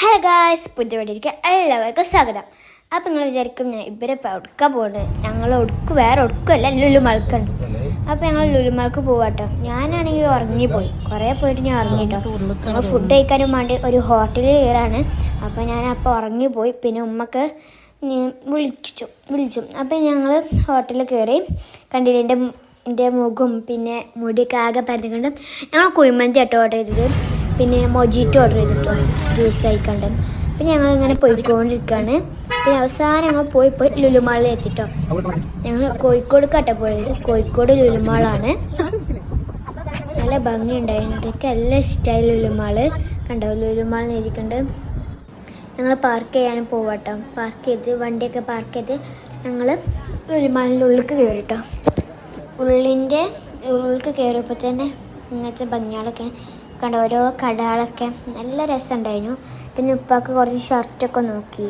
Hello guys പുതിയ വീട്ടിലേക്ക് എല്ലാവർക്കും സ്വാഗതം. അപ്പം നിങ്ങൾ വിചാരിക്കും ഞാൻ ഇവരെ ഒടുക്ക പോകുന്നത് ഞങ്ങൾ ഒടുക്ക് വേറെ ഒടുക്കല്ല ലുലുമൾക്കുണ്ട്. അപ്പം ഞങ്ങൾ ലുലുമൾക്ക് പോവാട്ടോ. ഞാനാണെങ്കിൽ ഉറങ്ങിപ്പോയി. കുറേ പോയിട്ട് ഞാൻ ഉറങ്ങിട്ടോ. ഞങ്ങൾ ഫുഡ് കഴിക്കാനും വേണ്ടി ഒരു ഹോട്ടലിൽ കയറാണ്. അപ്പോൾ ഞാൻ അപ്പോൾ ഉറങ്ങിപ്പോയി. പിന്നെ ഉമ്മക്ക് വിളിച്ചു വിളിച്ചു. അപ്പം ഞങ്ങൾ ഹോട്ടലിൽ കയറി. കണ്ടില്ല എന്റെ എന്റെ മുഖം പിന്നെ മുടിയൊക്കെ ആകെ പരന്നുകൊണ്ട് ഞങ്ങൾ കുഴിമന്തി ആട്ടോ ഓർഡർ ചെയ്തത്. പിന്നെ മൊജിറ്റോ ഓർഡർ ചെയ്തിട്ടോ. ജ്യൂസ് ആയിക്കണ്ട് അപ്പം ഞങ്ങൾ ഇങ്ങനെ പോയിക്കൊണ്ടിരിക്കുകയാണ് പിന്നെ അവസാനം ഞങ്ങൾ പോയി പോയി ലുലുമാളിൽ എത്തിട്ടോ. ഞങ്ങൾ കോഴിക്കോട് കട്ട പോയത്. കോഴിക്കോട് ലുലുമാളാണ്. നല്ല ഭംഗി ഉണ്ടായിരുന്നു എല്ലാം ഇഷ്ടമായി ലുലുമാൾ. കണ്ടോ? ലുലുമാൾ എഴുതിക്കണ്ട് ഞങ്ങൾ പാർക്ക് ചെയ്യാനും പോവാട്ടോ. പാർക്ക് ചെയ്ത് വണ്ടിയൊക്കെ പാർക്ക് ചെയ്ത് ഞങ്ങൾ ലുലുമാളിന്റെ ഉള്ളിലേക്ക് കയറിട്ടോ. ഉള്ളിന്റെ ഉള്ളിലേക്ക് കയറിയപ്പോൾ തന്നെ ഇങ്ങനത്തെ ഭംഗികളൊക്കെ കണ്ട ഓരോ കടകളൊക്കെ നല്ല രസമുണ്ടായിരുന്നു. പിന്നെ ഉപ്പാക്ക് കുറച്ച് ഷർട്ടൊക്കെ നോക്കി.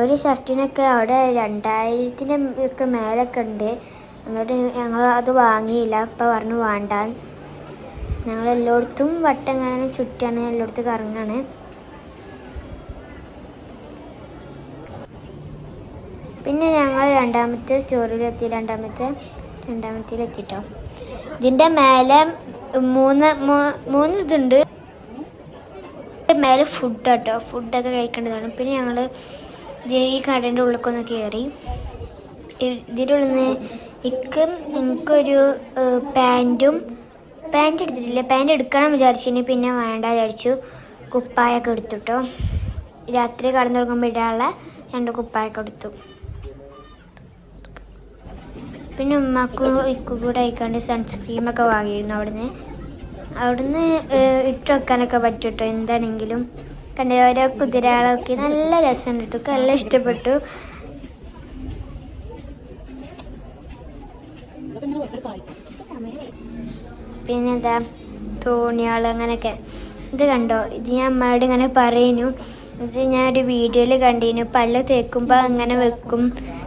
ഒരു ഷർട്ടിനൊക്കെ അവിടെ രണ്ടായിരത്തിന് ഒക്കെ മേലൊക്കെ ഉണ്ട്. എന്നിട്ട് ഞങ്ങൾ അത് വാങ്ങിയില്ല. അപ്പം പറഞ്ഞു വേണ്ട. ഞങ്ങൾ എല്ലായിടത്തും വട്ടം കാണാൻ ചുറ്റാണ് എല്ലായിടത്തും കറങ്ങാണ്. പിന്നെ ഞങ്ങൾ രണ്ടാമത്തെ സ്റ്റോറിലെത്തി രണ്ടാമത്തെ രണ്ടാമത്തേലെത്തിട്ടോ ഇതിന്റെ മേലെ മൂന്ന് മൂന്ന് ഇതുണ്ട്. മേലെ ഫുഡ് കേട്ടോ ഫുഡൊക്കെ കഴിക്കേണ്ടതാണ്. പിന്നെ ഞങ്ങൾ ഈ കടേന്റെ ഉള്ളിലേക്കൊന്ന് കയറി ഇതിലുള്ള ഉള്ളിൽ എനിക്കൊരു പാന്റും പാന്റ് എടുത്തിട്ടില്ല. പാന്റ് എടുക്കണം വിചാരിച്ചിന്. പിന്നെ വേണ്ട വിചാരിച്ചു. കുപ്പായൊക്കെ എടുത്തു രാത്രി രാത്രി കടന്നുറങ്ങുമ്പോൾ ഇടാനുള്ള രണ്ട് കുപ്പായൊക്കെ എടുത്തു. പിന്നെ ഉമ്മാക്കും ഇക്കും കൂടെ അയക്കാണ്ട് സൺസ്ക്രീമൊക്കെ വാങ്ങിയിരുന്നു അവിടുന്ന്. അവിടുന്ന് ഇട്ട് വെക്കാനൊക്കെ പറ്റും കേട്ടോ എന്താണെങ്കിലും. കണ്ട ഓരോ കുതിരകളൊക്കെ നല്ല രസമുണ്ട് കേട്ടോ നല്ല ഇഷ്ടപ്പെട്ടു. പിന്നെ എന്താ തോണിയാൾ അങ്ങനെയൊക്കെ. ഇത് കണ്ടോ ഇത് ഞാൻ അമ്മയോട് ഇങ്ങനെ പറയുന്നു. ഇത് ഞാൻ ഒരു വീഡിയോയിൽ കണ്ടിരുന്നു പല്ല് തേക്കുമ്പോൾ അങ്ങനെ വെക്കും.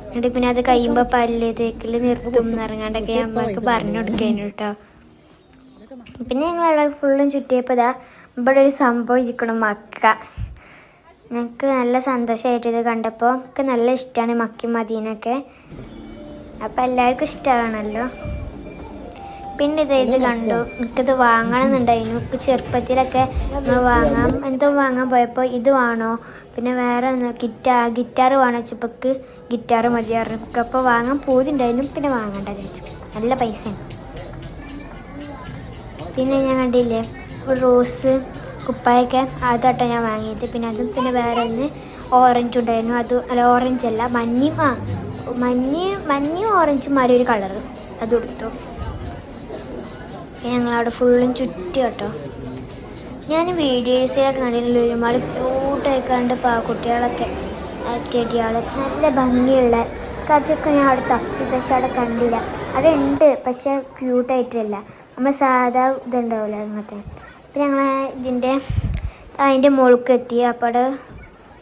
എന്നിട്ട് പിന്നെ അത് കഴിയുമ്പോൾ പല്ല് തേക്കൽ നിർത്തും എന്നിറങ്ങാണ്ടൊക്കെ അമ്മയ്ക്ക് പറഞ്ഞു കൊടുക്കാനു കേട്ടോ പിന്നെ ഞങ്ങൾ അവിടെ ഫുള്ളും ചുറ്റിയപ്പോൾ ഇവിടെ ഒരു സംഭവം ഇരിക്കണം മക്ക. ഞങ്ങൾക്ക് നല്ല സന്തോഷമായിട്ട് ഇത് കണ്ടപ്പോൾ എനിക്ക് നല്ല ഇഷ്ടമാണ് മക്കി മദീനൊക്കെ. അപ്പം എല്ലാവർക്കും ഇഷ്ടമാണല്ലോ പിന്നെ ഇത് ഇത് കണ്ടു എനിക്കിത് വാങ്ങണം എന്നുണ്ടായിരുന്നു. എനിക്ക് ചെറുപ്പത്തിലൊക്കെ വാങ്ങാം എന്തോ വാങ്ങാൻ പോയപ്പോൾ ഇത് വേണോ? പിന്നെ വേറെ ഗിറ്റാർ വേണോ വെച്ചപ്പോൾ ഗിറ്റാർ മതിയായിരുന്നു അപ്പോൾ വാങ്ങാൻ പോയിട്ടുണ്ടായിരുന്നു പിന്നെ വാങ്ങണ്ട ചോദിച്ചു നല്ല പൈസയാണ്. പിന്നെ ഞാൻ കണ്ടില്ലേ റോസ് കുപ്പായൊക്കെ അതാട്ടോ ഞാൻ വാങ്ങിയത്. പിന്നെ അതും പിന്നെ വേറെ ഒന്ന് ഓറഞ്ച് ഉണ്ടായിരുന്നു. അത് അല്ല ഓറഞ്ച് അല്ല മഞ്ഞയും ആ മഞ്ഞ മഞ്ഞയും ഓറഞ്ചും മാറി ഒരു കളറ് അത് കൊടുത്തു ഞങ്ങളവിടെ ഫുള്ളും ചുറ്റി കേട്ടോ. ഞാൻ വീഡിയോസിലൊക്കെ കണ്ടിട്ടുള്ള ഒരുപാട് ക്യൂട്ടായി കണ്ട് കുട്ടികളൊക്കെ ചെടികൾ നല്ല ഭംഗിയുള്ള അതൊക്കെ ഞാൻ അവിടെ തപ്പി പക്ഷെ അവിടെ കണ്ടില്ല. അവിടെ ഉണ്ട് പക്ഷെ ക്യൂട്ടായിട്ടില്ല. നമ്മൾ സാധാ ഇതുണ്ടാവില്ല അങ്ങനത്തെ. അപ്പം ഞങ്ങൾ ഇതിന്റെ അതിന്റെ മുകൾക്ക് എത്തി. അപ്പോൾ അവിടെ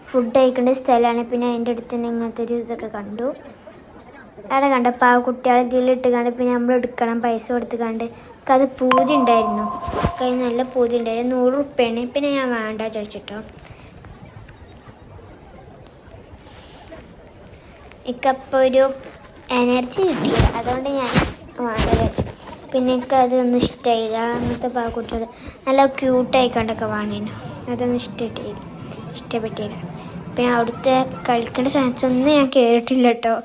ഫുഡ് കഴിക്കേണ്ട സ്ഥലമാണ്. പിന്നെ അതിന്റെ അടുത്ത് തന്നെ ഇങ്ങനത്തെ ഒരു ഇതൊക്കെ കണ്ടു. അവിടെ കണ്ടപ്പോൾ ആ കുട്ടികളെ ഇതിലിട്ട് കണ്ട് പിന്നെ നമ്മൾ എടുക്കണം പൈസ കൊടുത്ത് കണ്ട് അത് പൂതി ഉണ്ടായിരുന്നു. കൈ നല്ല പൂതി ഉണ്ടായിരുന്നു. നൂറ് ഉറുപ്പ്യാണ് പിന്നെ ഞാൻ വേണ്ട ചോദിച്ചിട്ടോ. എനിക്കപ്പോൾ ഒരു എനർജി കിട്ടി. അതുകൊണ്ട് ഞാൻ വാങ്ങി വെച്ചു. പിന്നെ എനിക്ക് അതൊന്നും ഇഷ്ടമായില്ല അങ്ങനത്തെ പാ കുട്ടികൾ നല്ല ക്യൂട്ടായി കണ്ടൊക്കെ വാങ്ങിനു അതൊന്നും ഇഷ്ടപ്പെട്ടില്ല ഇഷ്ടപ്പെട്ടില്ല. പിന്നെ അവിടുത്തെ കളിക്കേണ്ട സ്ഥലത്തൊന്നും ഞാൻ കയറിയിട്ടില്ല കേട്ടോ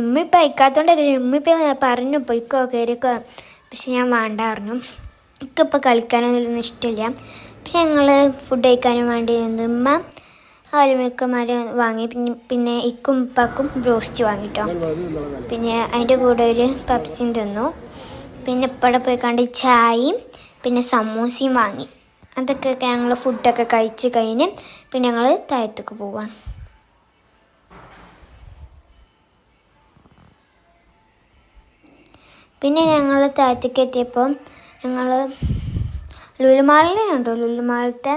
ഉമ്മ ഇപ്പം അയക്കാത്തോണ്ടല്ലേ. ഉമ്മ ഇപ്പം പറഞ്ഞു പോയിക്കോ കയറിക്കോ പക്ഷെ ഞാൻ വേണ്ട പറഞ്ഞു എനിക്കിപ്പോൾ കളിക്കാനൊന്നും ഇഷ്ടമില്ല. പക്ഷെ ഞങ്ങൾ ഫുഡ് കഴിക്കാനും വേണ്ടി ഉമ്മ ആലുമിക്കന്മാർ വാങ്ങി. പിന്നെ പിന്നെ ഇക്കും ഉപ്പാക്കും ബ്രോസ്റ്റ് വാങ്ങിട്ടോ. പിന്നെ അതിന്റെ കൂടെ ഒരു പപ്സിയും തിന്നു. പിന്നെ ഇപ്പടെ പോയി കണ്ട് ചായയും പിന്നെ സമൂസയും വാങ്ങി. അതൊക്കെ ഞങ്ങൾ ഫുഡൊക്കെ കഴിച്ച് കഴിഞ്ഞ് പിന്നെ ഞങ്ങൾ താഴത്തേക്ക് പോവാണ്. പിന്നെ ഞങ്ങൾ താഴത്തേക്ക് എത്തിയപ്പോൾ ഞങ്ങൾ ലുലുമാളിനെ കണ്ടു. ലുലുമാളത്തെ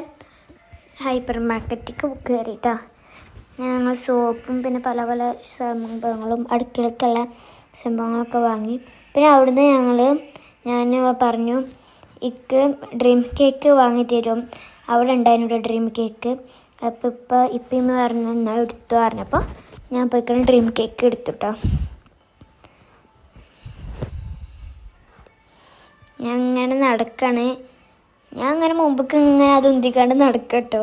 ഹൈപ്പർ മാർക്കറ്റിലേക്ക് കയറിയിട്ടോ ഞങ്ങൾ സോപ്പും പിന്നെ പല പല സംഭവങ്ങളും അടുക്കളക്കുള്ള സംഭവങ്ങളൊക്കെ വാങ്ങി. പിന്നെ അവിടുന്ന് ഞങ്ങൾ ഞാൻ പറഞ്ഞു ഇക്ക് ഡ്രീം കേക്ക് വാങ്ങി തരും. അവിടെ ഉണ്ടായിരുന്നു ഡ്രീം കേക്ക്. അപ്പോൾ ഇപ്പോൾ ഇപ്പം ഇമ്മ പറഞ്ഞു എന്നാൽ എടുത്തു പറഞ്ഞപ്പോൾ ഞാൻ പോയിക്കണം ഡ്രീം കേക്ക് എടുത്തു കേട്ടോ ഞാൻ അങ്ങനെ നടക്കാണ്. ഞാൻ അങ്ങനെ മുമ്പൊക്കെ ഇങ്ങനെ അത് ഉന്തിക്കാണ്ട് നടക്കട്ടോ.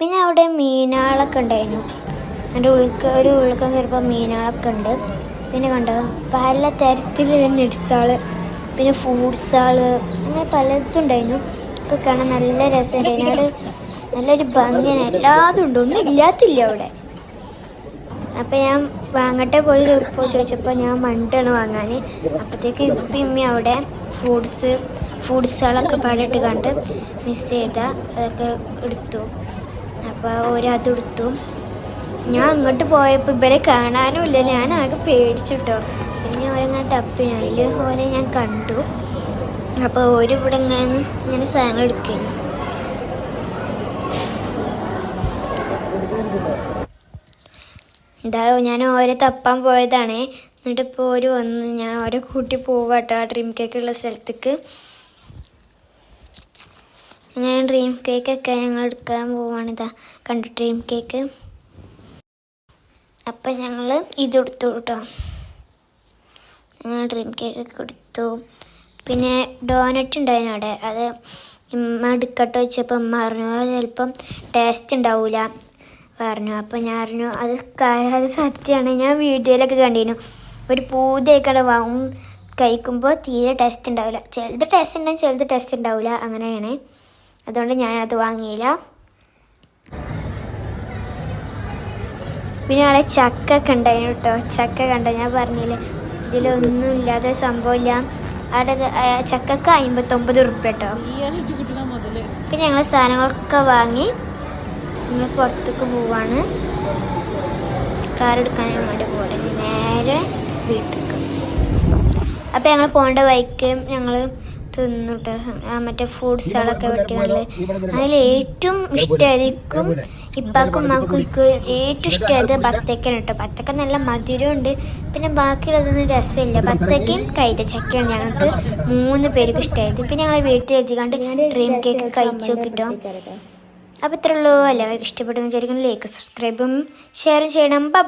പിന്നെ അവിടെ മീനാളൊക്കെ ഉണ്ടായിരുന്നു. എന്റെ ഉൾക്ക ഒരു ഉൾക്കം വരുമ്പോൾ മീനാളൊക്കെ ഉണ്ട്. പിന്നെ കണ്ടോ പല തരത്തിലുള്ള നെഡ്സാൾ പിന്നെ ഫ്രൂട്ട്സാൾ അങ്ങനെ പലതും ഉണ്ടായിരുന്നു ഒക്കെ കാണാൻ നല്ല രസമുണ്ടായിരുന്നു അവിടെ നല്ലൊരു ഭംഗിയാണ് എല്ലാതും ഉണ്ട്. ഒന്നും ഇല്ലാത്തില്ല അവിടെ. അപ്പം ഞാൻ വാങ്ങട്ടെ പോയി ചോദിച്ചപ്പോൾ ഞാൻ മണ്ടാണ് വാങ്ങാൻ അപ്പോഴത്തേക്ക് ഇപ്പം ഇമ്മി അവിടെ ഫ്രൂട്ട്സ് ഫ്രൂട്ട്സുകളൊക്കെ പാടിയിട്ട് കണ്ട് മിസ് ചെയ്ത അതൊക്കെ എടുത്തു. അപ്പോൾ ഓരത് എടുത്തു. ഞാൻ അങ്ങോട്ട് പോയപ്പോൾ ഇവരെ കാണാനും ഇല്ല ഞാൻ ആകെ പേടിച്ചിട്ടോ. പിന്നെ ഓരങ്ങനെ തപ്പി അതിൽ ഓരെ ഞാൻ കണ്ടു. അപ്പോൾ ഓര് ഇവിടെ ഇങ്ങനെ ഇങ്ങനെ സാധനങ്ങൾ എടുക്കുന്നു എന്താ ഞാൻ ഓരെ തപ്പാൻ പോയതാണ്. എന്നിട്ട് ഇപ്പോൾ ഒരു വന്ന് ഞാൻ അവരെ കൂട്ടി പോവാട്ടോ ആ ഡ്രീം കേക്ക് ഉള്ള സ്ഥലത്തേക്ക്. ഞാൻ ഡ്രീം കേക്കൊക്കെ ഞങ്ങൾ എടുക്കാൻ പോവാണിതാ കണ്ടു ഡ്രീം കേക്ക് അപ്പം ഞങ്ങൾ ഇത് കൊടുത്തു കേട്ടോ. ഞങ്ങൾ ഡ്രീം കേക്കൊക്കെ കൊടുത്തു പിന്നെ ഡോനറ്റ് ഉണ്ടായിരുന്നു അവിടെ. അത് ഇമ്മ എടുക്കട്ടെ വെച്ചപ്പോൾ ഇമ്മ പറഞ്ഞു അത് ചിലപ്പം ടേസ്റ്റ് ഉണ്ടാവില്ല പറഞ്ഞു. അപ്പോൾ ഞാൻ പറഞ്ഞു അത് അത് സത്യമാണ്. ഞാൻ വീഡിയോയിലൊക്കെ കണ്ടിരുന്നു. ഒരു പൂതയൊക്കെ വാങ്ങും കഴിക്കുമ്പോൾ തീരെ ടേസ്റ്റ് ഉണ്ടാവില്ല. ചിലത് ടേസ്റ്റ് ഉണ്ടാവും ചിലത് ടേസ്റ്റ് ഉണ്ടാവില്ല. അങ്ങനെയാണ്. അതുകൊണ്ട് ഞാനത് വാങ്ങിയില്ല. പിന്നെ അവിടെ ചക്ക ഒക്കെ ഉണ്ടായിരുന്നു കേട്ടോ ചക്ക കണ്ട? ഞാൻ പറഞ്ഞില്ലേ ഇതിലൊന്നും ഇല്ലാത്ത സംഭവമില്ല. അവിടെ ചക്കക്ക് അമ്പത്തൊമ്പത് ഉറുപ്പ്യ കേട്ടോ പിന്നെ ഞങ്ങൾ സാധനങ്ങളൊക്കെ വാങ്ങി ഞങ്ങൾ പുറത്തേക്ക് പോവാണ്. കാർ എടുക്കാനും വേണ്ടി പോകണം. നേരെ അപ്പോൾ ഞങ്ങൾ പോകേണ്ട വൈക്ക് ഞങ്ങൾ തിന്നിട്ട്. മറ്റേ ഫ്രൂട്ട്സുകളൊക്കെ വെട്ടിയുള്ള അതിൽ ഏറ്റവും ഇഷ്ടമായിരിക്കും ഇപ്പാക്കും മക്കും ഏറ്റവും ഇഷ്ടമായത് ബത്തക്കയാണ് കേട്ടോ ബത്തക്ക നല്ല മധുരമുണ്ട് പിന്നെ ബാക്കിയുള്ളതൊന്നും രസമില്ല. ബത്തക്കയും കൈതച്ചക്കയാണ് ഞങ്ങൾക്ക് മൂന്ന് പേർക്ക് ഇഷ്ടമായത് പിന്നെ വീട്ടിൽ വീട്ടിലെത്തിക്കാണ്ട് ഡ്രീം കേക്ക് കഴിച്ചു കിട്ടും അപ്പോൾ ഇത്രയുള്ളൂ. എല്ലാവർക്കും ഇഷ്ടപ്പെടുന്ന വിചാരിക്കുന്നു. ലൈക്ക് സബ്സ്ക്രൈബും ഷെയറും ചെയ്യണം. ബൈ